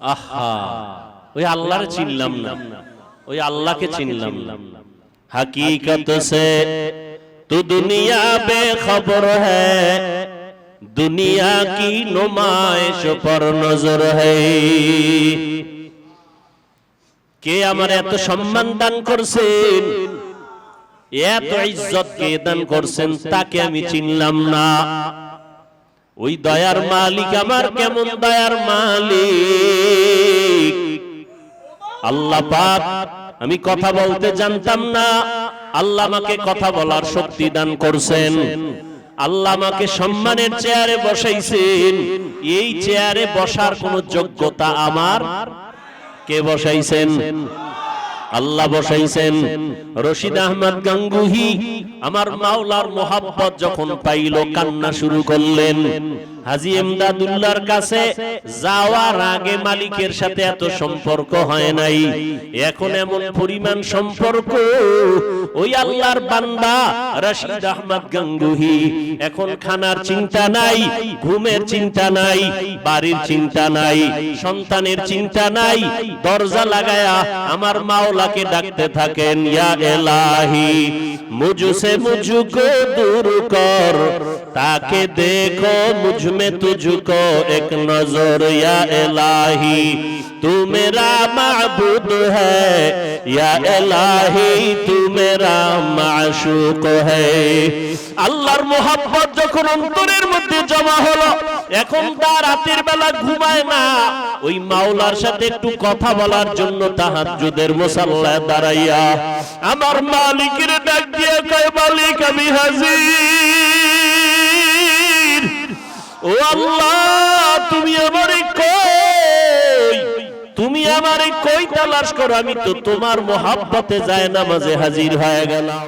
আহা ওই আল্লাহর চিনলাম না। ওই আল্লাহকে চিনলাম না। হাকিকত সে তু দুনিয়া বে খবর হ্যাঁ দুনিয়া কি নুমাইশ পর নজর হ্যাঁ কে আমার এত সম্মান দান করছেন? এত ইজ্জত কে দান করছেন তাকে আমি চিনলাম না। ওই দয়ার মালিক আমার কেমন দয়ার মালিক? আল্লাহ পাক আমি কথা বলতে জানতাম না। আল্লাহ আমাকে কথা বলার শক্তি দান করছেন। আল্লাহ আমাকে সম্মানের চেয়ারে বসাইছেন। এই চেয়ারে বসার কোন যোগ্যতা আমার কে বসাইছেন? আল্লাহ বসাইছেন, রশিদ আহমদ গাঙ্গুহি, আমার মাওলার মোহাব্বত যখন পাইল, কান্না শুরু করলেন। হাজি এমদাদুল্লাহর কাছে যাওয়ার আগে মালিকের সাথে এত সম্পর্ক হয় নাই। এখন এমন পরিমাণ সম্পর্ক, ওই আল্লাহর বান্দা রশিদ আহমদ গাঙ্গুহি। এখন খানার চিন্তা নাই, ঘুমের চিন্তা নাই, বাড়ির চিন্তা নাই, সন্তানের চিন্তা নাই, দরজা লাগায়া আমার মাওলাকে ডাকতে থাকেন ইয়া এলাহি মুঝসে মুঝকো দূর কর তাকে দেখো মুঝ में तुझको एक नजर या इलाही तू मेरा माबूद है या इलाही तू মেরা মাসুক হে। আল্লাহর যখন অন্তরের মধ্যে জমা হলো, এখন রাতের বেলা ঘুমায় না। ওই মাওলার সাথে একটু কথা বলার জন্য দাঁড়াইয়া আমার মালিকের ডাক দিয়ে কয়, মালিক, আমি ও আল্লাহ, তুমি আমারে কই তালাশ করো আমি তো তোমার মোহাব্বতে যায় নামাজে হাজির হয়ে গেলাম।